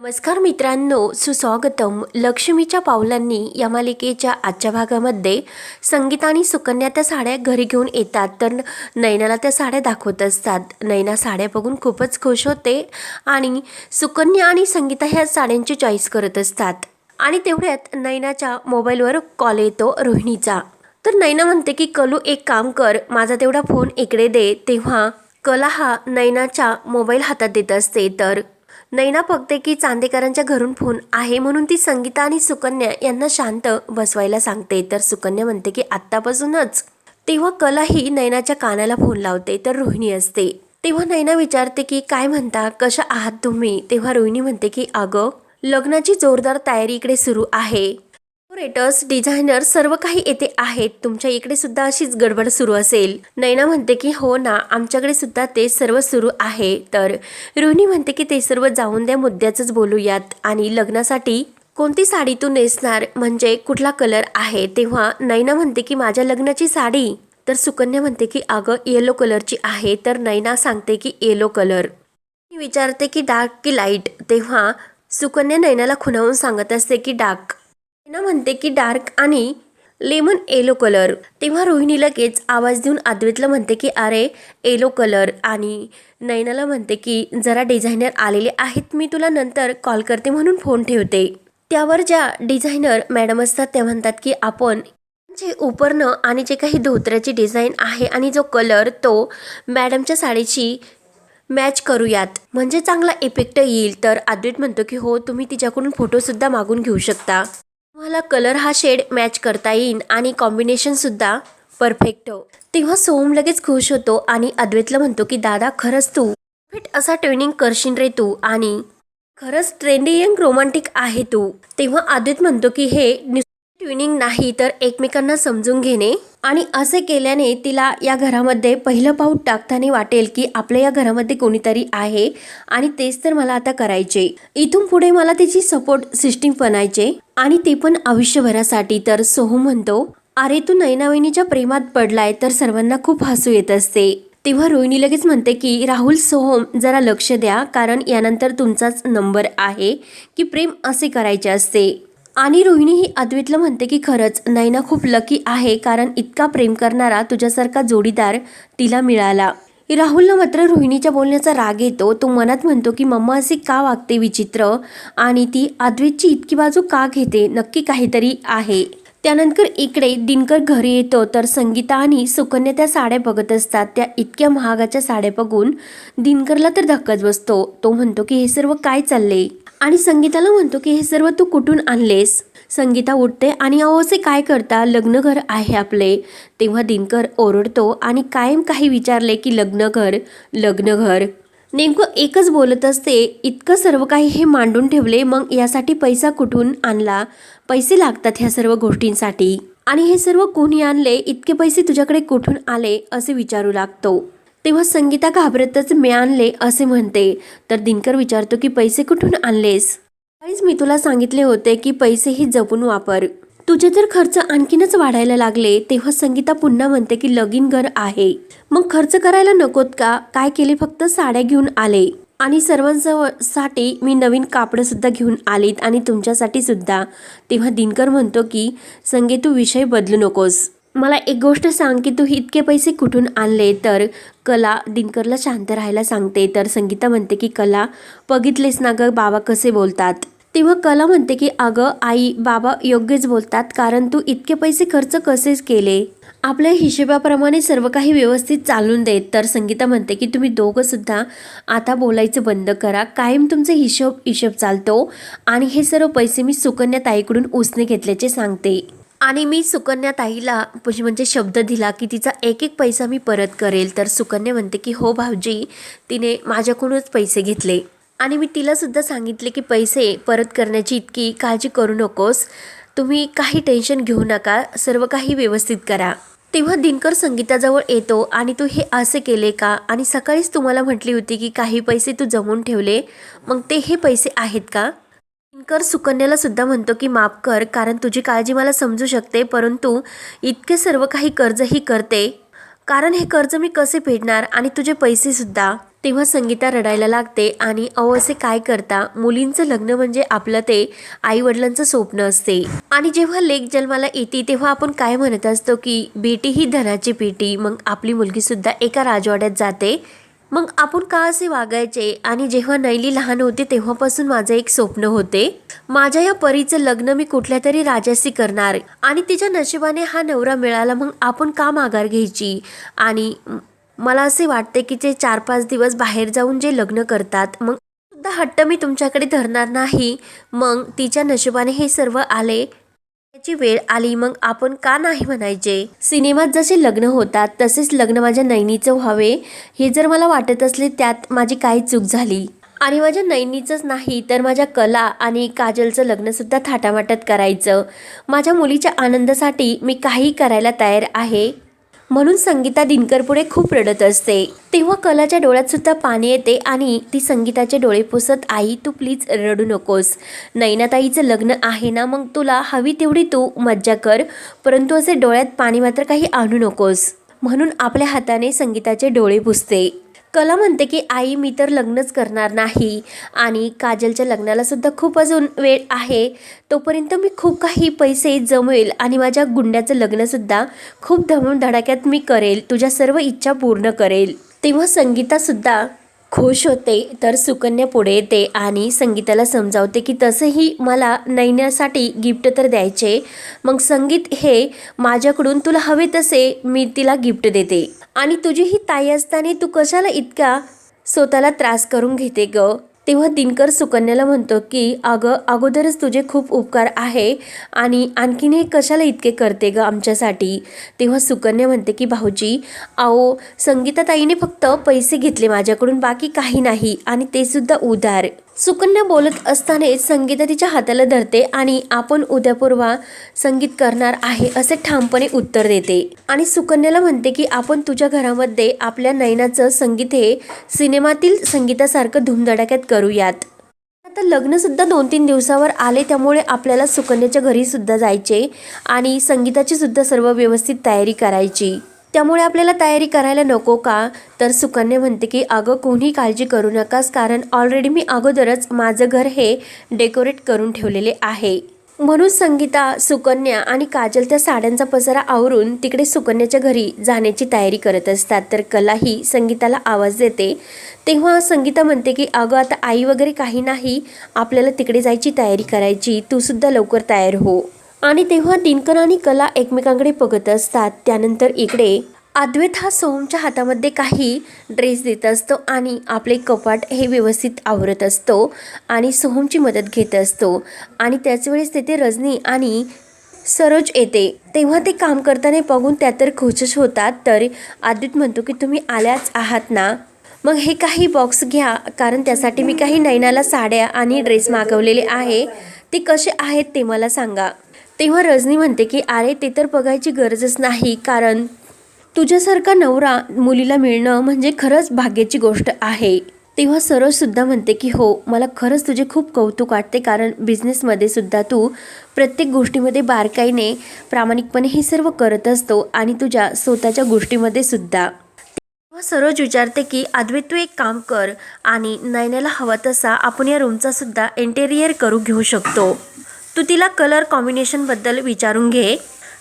नमस्कार मित्रांनो सुस्वागतम. लक्ष्मीच्या पावलांनी या मालिकेच्या आजच्या भागामध्ये संगीता आणि सुकन्या त्या साड्या घरी घेऊन येतात. तर नैनाला त्या साड्या दाखवत असतात. नैना साड्या बघून खूपच खुश होते आणि सुकन्या आणि संगीता ह्या साड्यांची चॉईस करत असतात. आणि तेवढ्यात नैनाच्या मोबाईलवर कॉल येतो रोहिणीचा. तर नैना म्हणते की कलू एक काम कर. माझा तेवढा फोन इकडे दे. तेव्हा कला हा नैनाच्या मोबाईल हातात देत असते. तर नैना बघते की चांदेकरांच्या घरून फोन आहे म्हणून ती संगीता आणि सुकन्या यांना शांत बसवायला सांगते. तर सुकन्या म्हणते की आत्तापासूनच. तेव्हा कला ही नैनाच्या कानाला फोन लावते तर रोहिणी असते. तेव्हा नैना विचारते की काय म्हणता? कशा आहात तुम्ही? तेव्हा रोहिणी म्हणते की अगं लग्नाची जोरदार तयारी इकडे सुरू आहे. डेकोरेटर्स डिझायनर सर्व काही येथे आहेत. तुमच्या इकडे सुद्धा अशीच गडबड सुरू असेल. नैना म्हणते की हो ना आमच्याकडे सुद्धा ते सर्व सुरू आहे. तर रोहिणी म्हणते की ते सर्व जाऊन द्या मुद्द्याचंच बोलूयात. आणि लग्नासाठी कोणती साडी तू नेसणार? म्हणजे कुठला कलर आहे? तेव्हा नैना म्हणते की माझ्या लग्नाची साडी. तर सुकन्या म्हणते की अगं येलो कलरची आहे. तर नैना सांगते की येलो कलर मी विचारते की डार्क की लाइट तेव्हा सुकन्या नैनाला खुणावून सांगत असते की डार्क. नैना म्हणते की डार्क आणि लेमन येलो कलर. तेव्हा रोहिणी लगेच आवाज देऊन आद्वेतला म्हणते की अरे येलो कलर. आणि नयनाला म्हणते की जरा डिझायनर आलेले आहेत मी तुला नंतर कॉल करते म्हणून फोन ठेवते. त्यावर ज्या डिझायनर मॅडम असतात त्या म्हणतात की आपण जे उपरणं आणि जे काही धोत्र्याची डिझाईन आहे आणि जो कलर तो मॅडमच्या साडीची मॅच करूयात. म्हणजे चांगला इफेक्ट येईल तर अद्वैत म्हणतो की हो तुम्ही तिच्याकडून फोटोसुद्धा मागून घेऊ शकता. तुम्हाला कलर हा शेड मॅच करता येईल आणि कॉम्बिनेशन सुद्धा परफेक्ट तेव्हा सोहम लगेच खुश होतो आणि अद्वैतला म्हणतो की दादा खरंच तू फिट असा ट्रेनिंग करशील रे तू आणि खरंच ट्रेंडी यंग रोमांटिक आहे तू. तेव्हा अद्वैत म्हणतो की हे ट्विनिंग नाही तर एकमेकांना समजून घेणे. आणि असे केल्याने तिला या घरामध्ये पहिलं पाऊल टाकताना वाटेल की आपल्या या घरामध्ये कोणीतरी आहे आणि तेच तर मला आता करायचे. इथून पुढे मला तिची सपोर्ट सिस्टीम बनायचे आणि ते पण आयुष्यभरासाठी. तर सोहम म्हणतो अरे तू नैनावहिनीच्या प्रेमात पडलाय तर सर्वांना खूप हसू येत असते तेव्हा रोहिणी लगेच म्हणते की राहुल सोहम जरा लक्ष द्या कारण यानंतर तुमचाच नंबर आहे की प्रेम असे करायचे असते. आणि रोहिणी ही अद्वैतला म्हणते की खरंच नैना खूप लकी आहे कारण इतका प्रेम करणारा तुझ्यासारखा जोडीदार तिला मिळाला. राहुलला मात्र रोहिणीच्या बोलण्याचा राग येतो. तो मनात म्हणतो की मम्मा अशी का वागते विचित्र? आणि ती अद्वैतची इतकी बाजू का घेते? नक्की काहीतरी आहे. त्यानंतर इकडे दिनकर घरी येतो. तर संगीता आणि सुकन्या त्या साड्या बघत असतात. त्या इतक्या महागाच्या साड्या बघून दिनकरला तर धक्काच बसतो. तो म्हणतो की हे सर्व काय चालले आणि संगीताला म्हणतो की हे सर्व तू कुठून आणलेस? संगीता उठते आणि अहो असे काय करता? लग्नघर आहे आपले. तेव्हा दिनकर ओरडतो आणि कायम काही विचारले की लग्नघर लग्नघर नेमकं एकच बोलत असते इतकं सर्व काही हे मांडून ठेवले मग यासाठी पैसा कुठून आणला? पैसे लागतात ह्या सर्व गोष्टींसाठी. आणि हे सर्व कोणी आणले? इतके पैसे तुझ्याकडे कुठून आले? असे विचारू लागतो. तेव्हा संगीता घाबरतच मी आणले असे म्हणते. तर दिनकर विचारतो की पैसे कुठून आणलेस? काहीच मी तुला सांगितले होते की पैसे ही जपून वापर. तुझे तर खर्च आणखीनच वाढायला लागले. तेव्हा संगीता पुन्हा म्हणते की लगीन घर आहे. मग खर्च करायला नकोत का? काय केले फक्त साड्या घेऊन आले. आणि सर्वांसाठी मी नवीन कापडं सुद्धा घेऊन आलीत आणि तुमच्यासाठी सुद्धा. तेव्हा दिनकर म्हणतो की संगे तू विषय बदलू नकोस. मला एक गोष्ट सांग की तू इतके पैसे कुठून आणले? तर कला दिनकरला शांत राहायला सांगते. तर संगीता म्हणते की कला बघितलेस ना ग बाबा कसे बोलतात? तेव्हा कला म्हणते की अगं आई बाबा योग्यच बोलतात. कारण तू इतके पैसे खर्च कसेच केले? आपल्या हिशेबाप्रमाणे सर्व काही व्यवस्थित चालून देत. तर संगीता म्हणते की तुम्ही दोघंसुद्धा आता बोलायचं बंद करा. कायम तुमचे हिशोब हिशोब चालतो. आणि हे सर्व पैसे मी सुकन्या ताईकडून उसने घेतल्याचे सांगते. आणि मी सुकन्या ताईला म्हणजे, म्हणजे शब्द दिला की तिचा एक एक पैसा मी परत करेल. तर सुकन्या म्हणते की हो भाऊजी तिने माझ्याकडूनच पैसे घेतले. आणि मी तिलासुद्धा सांगितले की पैसे परत करण्याची इतकी काळजी करू नकोस. तुम्ही काही टेन्शन घेऊ नका. सर्व काही व्यवस्थित करा. तेव्हा दिनकर संगीताजवळ येतो आणि तू हे असे केले का? आणि सकाळीच तुम्हाला म्हटली होती की काही पैसे तू जमून ठेवले. मग ते हे पैसे आहेत का? दिनकर सुकन्याला सुद्धा म्हणतो की माफ कर कारण तुझी काळजी मला समजू शकते परंतु इतके सर्व काही कर्जही करते. कारण हे कर्ज मी कसे फेडणार आणि तुझे पैसेसुद्धा तेव्हा संगीता रडायला लागते आणि अहो असे काय करता? मुलींचं लग्न म्हणजे आपलं ते आईवडिलांचं स्वप्न असते. आणि जेव्हा लेक जन्माला येते तेव्हा आपण काय म्हणत असतो की बेटी ही धनाची पेटी मग आपली मुलगीसुद्धा एका राजवाड्यात जाते. मग आपण का असे वागायचे? आणि जेव्हा नैली लहान होते तेव्हापासून माझं एक स्वप्न होते. माझ्या या परीचं लग्न मी कुठल्या तरी राजाशी करणार. आणि तिच्या नशिबाने हा नवरा मिळाला मग आपण का माघार घ्यायची? आणि मला असे वाटते की ते चार पाच दिवस बाहेर जाऊन जे लग्न करतात मग सुद्धा हट्ट मी तुमच्याकडे धरणार नाही. मग तिच्या नशिबाने हे सर्व आले याची वेळ आली मग आपण का नाही म्हणायचे? सिनेमात जसे लग्न होतात तसेच लग्न माझ्या नैनीचं व्हावे हे जर मला वाटत असले त्यात माझी काही चूक झाली. आणि माझ्या नैनीचंच नाही तर माझ्या कला आणि काजलचं लग्नसुद्धा थाटामाटात करायचं. माझ्या मुलीच्या आनंदासाठी मी काही करायला तयार आहे. म्हणून संगीता दिनकर पुढे खूप रडत असते. तेव्हा कलाच्या डोळ्यात सुद्धा पाणी येते आणि ती संगीताचे डोळे पुसत आई तू प्लीज रडू नकोस. नैनाताईचं लग्न आहे ना मग तुला हवी तेवढी तू मज्जा कर परंतु असे डोळ्यात पाणी मात्र काही आणू नकोस. म्हणून आपल्या हाताने संगीताचे डोळे पुसते. कला म्हणते की आई मी तर लग्नच करणार नाही. आणि काजलच्या लग्नाला सुद्धा खूप अजून वेळ आहे. तोपर्यंत मी खूप काही पैसे जमवेल आणि माझ्या गुंड्याचं लग्नसुद्धा खूप धमून धडाक्यात मी करेल. तुझ्या सर्व इच्छा पूर्ण करेल. तेव्हा संगीतासुद्धा खुश होते तर सुकन्या पुढे येते आणि संगीताला समजावते की तसंही मला नैन्यासाठी गिफ्ट तर द्यायचे. मग संगीत हे माझ्याकडून तुला हवे तसे मी तिला गिफ्ट देते. आणि तुझी ही ताई असताना तू कशाला इतका स्वतःला त्रास करून घेते ग? तेव्हा दिनकर सुकन्याला म्हणतो की अगं अगोदरच तुझे खूप उपकार आहे आणि आणखीन हे कशाला इतके करते ग आमच्यासाठी? तेव्हा सुकन्या म्हणते की भाऊजी आओ संगीताताईने फक्त पैसे घेतले माझ्याकडून बाकी काही नाही आणि ते सुद्धा उधार. सुकन्या बोलत असतानाच संगीता तिच्या हाताला धरते आणि आपण उद्या पूर्वा संगीत करणार आहे असे ठामपणे उत्तर देते. आणि सुकन्याला म्हणते की आपण तुझ्या घरामध्ये आपल्या नयनाचं संगीत हे सिनेमातील संगीतासारखं धुमधडाक्यात करूयात. आता लग्नसुद्धा दोन तीन दिवसावर आले त्यामुळे आपल्याला सुकन्याच्या घरीसुद्धा जायचे आणि संगीताची सुद्धा सर्व व्यवस्थित तयारी करायची. त्यामुळे आपल्याला तयारी करायला नको का? तर सुकन्या म्हणते की अगं कोणी काळजी करू नकास कारण ऑलरेडी मी अगोदरच माझं घर हे डेकोरेट करून ठेवलेले आहे. म्हणून संगीता सुकन्या आणि काजल त्या साड्यांचा पसारा आवरून तिकडे सुकन्याच्या घरी जाण्याची तयारी करत असतात. तर कला ही संगीताला आवाज देते. तेव्हा संगीता म्हणते की अगं आता आई वगैरे काही नाही. आपल्याला तिकडे जायची तयारी करायची. तू सुद्धा लवकर तयार हो. आणि तेव्हा दिनकर आणि कला एकमेकांकडे बघत असतात. त्यानंतर इकडे अद्वैत हा सोहमच्या हातामध्ये काही ड्रेस देत असतो आणि आपले कपाट हे व्यवस्थित आवरत असतो आणि सोहमची मदत घेत असतो. आणि त्याच वेळेस तेथे रजनी आणि सरोज येते. तेव्हा ते काम करताना बघून त्या तर खुशच होतात. तर अद्वैत म्हणतो की तुम्ही आल्याच आहात ना? मग हे काही बॉक्स घ्या. कारण त्यासाठी मी काही नैनाला साड्या आणि ड्रेस मागवलेले आहे. ते कसे आहेत ते मला सांगा. तेव्हा रजनी म्हणते की अरे ते तर बघायची गरजच नाही कारण तुझ्यासारखा नवरा मुलीला मिळणं म्हणजे खरंच भाग्याची गोष्ट आहे. तेव्हा सरोज सुद्धा म्हणते की हो मला खरंच तुझे खूप कौतुक वाटते कारण बिझनेसमध्ये सुद्धा तू प्रत्येक गोष्टीमध्ये बारकाईने प्रामाणिकपणे हे सर्व करत असतो आणि तुझ्या स्वतःच्या गोष्टीमध्ये सुद्धा. तेव्हा सरोज विचारते की अद्वैत तू एक काम कर आणि नयनाला हवा तसा आपण या रूमचा सुद्धा इंटेरियर करू घेऊ शकतो. तू तिला कलर कॉम्बिनेशनबद्दल विचारून घे.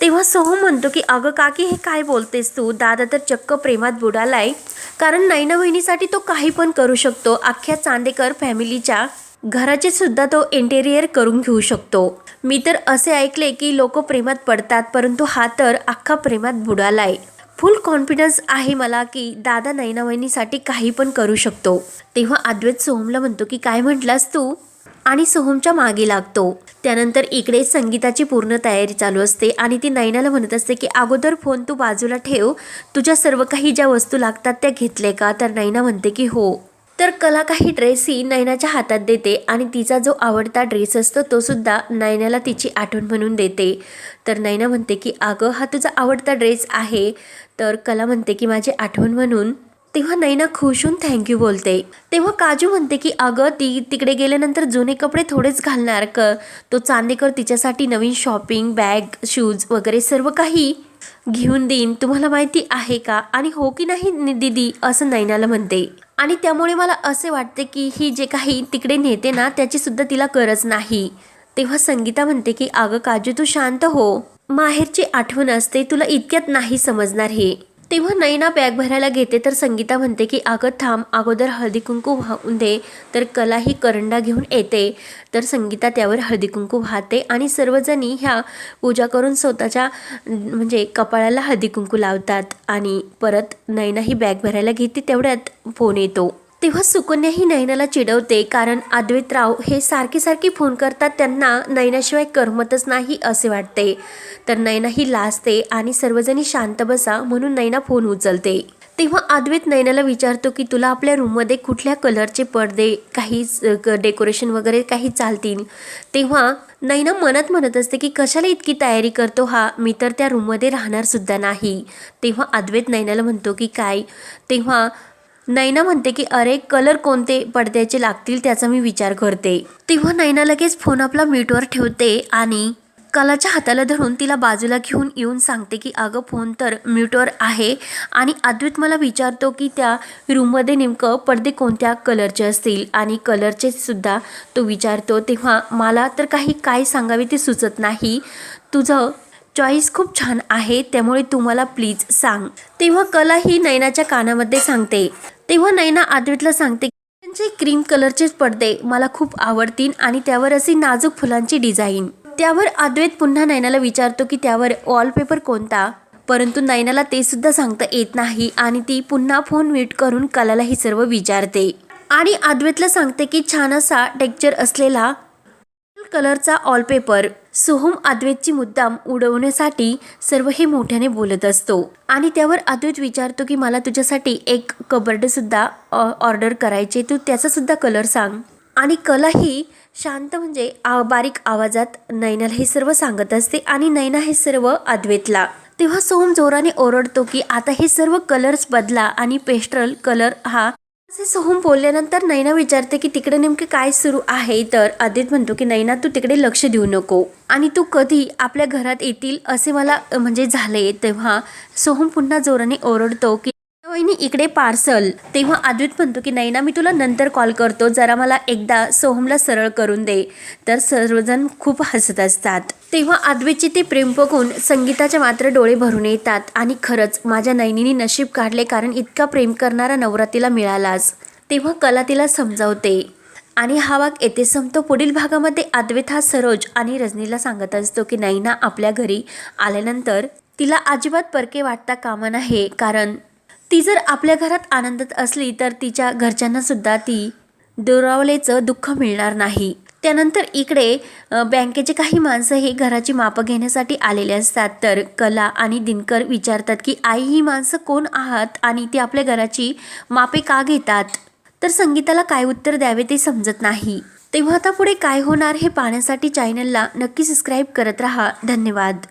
तेव्हा सोहम म्हणतो की अगं काकी हे काय बोलतेस तू? दादा तर चक्क प्रेमात बुडालाय कारण नैना बहिणीसाठी तो काही पण करू शकतो. अख्ख्या चांदेकर फॅमिलीच्या घराचे सुद्धा तो इंटेरियर करून घेऊ शकतो. मी तर असे ऐकले की लोक प्रेमात पडतात परंतु हा तर अख्खा प्रेमात बुडालाय फुल कॉन्फिडन्स आहे मला की दादा नैना वहिनीसाठी काही पण करू शकतो. तेव्हा अद्वैत सोहमला म्हणतो की काय म्हटलास तू? आणि सोहमच्या मागे लागतो. त्यानंतर इकडे संगीताची पूर्ण तयारी चालू असते आणि ती नैनाला म्हणत असते की अगोदर फोन तू बाजूला ठेव. तुझ्या सर्व काही ज्या वस्तू लागतात त्या घेतले का? तर नैना म्हणते की हो. तर कला काही ड्रेस ही नैनाच्या हातात देते आणि तिचा जो आवडता ड्रेस असतो तो सुद्धा नैनाला तिची आठवण म्हणून देते. तर नैना म्हणते की अगं हा तुझा आवडता ड्रेस आहे. तर कला म्हणते की माझी आठवण म्हणून तेव्हा नैना खुश होऊन थँक्यू बोलते. तेव्हा काजू म्हणते की अगं ती तिकडे गेल्यानंतर जुने कपडे थोडेच घालणार क? तो चांदेकर तिच्यासाठी नवीन शॉपिंग बॅग शूज वगैरे सर्व काही घेऊन देईन. तुम्हाला माहिती आहे का? आणि हो की नाही दिदी दीदी? असं नैनाला म्हणते. आणि त्यामुळे मला असे वाटते की ही जे काही तिकडे नेते ना त्याची सुद्धा तिला गरज नाही. तेव्हा संगीता म्हणते की अगं काजू तू शांत हो. माहेरची आठवण असते तुला इतक्यात नाही समजणार हे. तेव्हा नैना बॅग भरायला घेते तर संगीता म्हणते की अगं थांब अगोदर हळदी कुंकू वाहून दे तर कला ही करंडा घेऊन येते. तर संगीता त्यावर हळदी कुंकू वाहते आणि सर्वजणी ह्या पूजा करून स्वतःच्या म्हणजे कपाळाला हळदी कुंकू लावतात आणि परत नैना ही बॅग भरायला घेते तेवढ्यात फोन येतो. तेव्हा सुकन्या ही चिडवते कारण अद्वैतराव हे सारखे सारखे फोन करतात त्यांना नैनाशिवाय करमतच नाही असे वाटते. तर नैना ही लाजते आणि सर्वजणी शांत बसा म्हणून नैना फोन उचलते. तेव्हा अद्वैत नयनाला विचारतो की तुला आपल्या रूममध्ये कुठल्या कलरचे पडदे काही क- डेकोरेशन वगैरे काही चालतील? तेव्हा नैना मनात म्हणत असते की कशाला इतकी तयारी करतो हा? मी तर त्या रूममध्ये राहणार सुद्धा नाही. तेव्हा अद्वैत नैनाला म्हणतो की काय? तेव्हा नैना म्हणते की अरे कलर कोणते पडद्याचे लागतील त्याचा मी विचार करते. तेव्हा नैना लगेच फोन आपला म्यूटवर ठेवते आणि कलाच्या हाताला धरून तिला बाजूला घेऊन येऊन सांगते की अगं फोन तर म्यूटवर आहे. आणि अद्वित मला विचारतो की त्या रूममध्ये नेमकं पडदे कोणत्या कलरचे असतील? आणि कलरचे सुद्धा तो विचारतो. तेव्हा मला तर काही काय सांगावे ते सुचत नाही. तुझं चॉईस खूप छान आहे त्यामुळे तू मला प्लीज सांग. तेव्हा कला ही नैनाच्या कानामध्ये सांगते. तेव्हा नैना अद्वैतला सांगते त्यांचे क्रीम कलरचे पडदे मला खूप आवडतील आणि त्यावर अशी नाजूक फुलांची डिझाईन. त्यावर अद्वैत पुन्हा नैनाला विचारतो की त्यावर वॉलपेपर कोणता? परंतु नैनाला ते सुद्धा सांगता येत नाही आणि ती पुन्हा फोन म्यूट करून कलाला हे सर्व विचारते. आणि अद्वैतला सांगते की छान असा टेक्चर असलेला कलरचा ऑलपेपर सोहम अद्वैतची मुद्दाम उडवण्यासाठी सर्व हे मोठ्याने बोलत असतो. आणि त्यावर अद्वैत विचारतो की मला तुझ्यासाठी एक कबर्डसुद्धा ऑर्डर करायचे तू त्याचासुद्धा कलर सांग. आणि कला ही शांत म्हणजे आ- बारीक आवाजात नैनाला हे सर्व सांगत असते आणि नैना हे सर्व अद्वैतला. तेव्हा सोहम जोराने ओरडतो की आता हे सर्व कलर्स बदला आणि पेस्ट्रल कलर हा असे सोहम बोलल्यानंतर नैना विचारते की तिकडे नेमके काय सुरू आहे? तर आदित म्हणतो की नैना तू तिकडे लक्ष देऊ नको. आणि तू कधी आपल्या घरात येतील असे मला म्हणजे झाले तेव्हा सोहम पुन्हा जोराने ओरडतो की वहिनी इकडे पार्सल. तेव्हा अद्वैत म्हणतो की नैना मी तुला नंतर कॉल करतो. जरा मला एकदा सोहमला सरळ करून दे. तर सर्वजण खूप हसत असतात. तेव्हा अद्वैतचे ते प्रेम बघून संगीताच्या मात्र डोळे भरून येतात. आणि खरंच माझ्या नैनीने नशीब काढले कारण इतका प्रेम करणारा नवरा तिला मिळालाच. तेव्हा कला तिला समजावते. आणि हा भाग येथे संपतो. पुढील भागामध्ये अद्वैत हा सरोज आणि रजनीला सांगत असतो की नैना आपल्या घरी आल्यानंतर तिला अजिबात परके वाटता कामा आहे कारण ती जर आपल्या घरात आनंदात असली तर तिच्या घरच्यांना सुद्धा ती दुरावलेचं दुःख मिळणार नाही. त्यानंतर इकडे बँकेचे काही माणसं हे घराची मापं घेण्यासाठी आलेले असतात. तर कला आणि दिनकर विचारतात की आई ही माणसं कोण आहात आणि ती आपल्या घराची मापे का घेतात? तर संगीताला काय उत्तर द्यावे ते समजत नाही. तेव्हा आता पुढे काय होणार हे पाहण्यासाठी चॅनलला नक्की सबस्क्राईब करत राहा. धन्यवाद.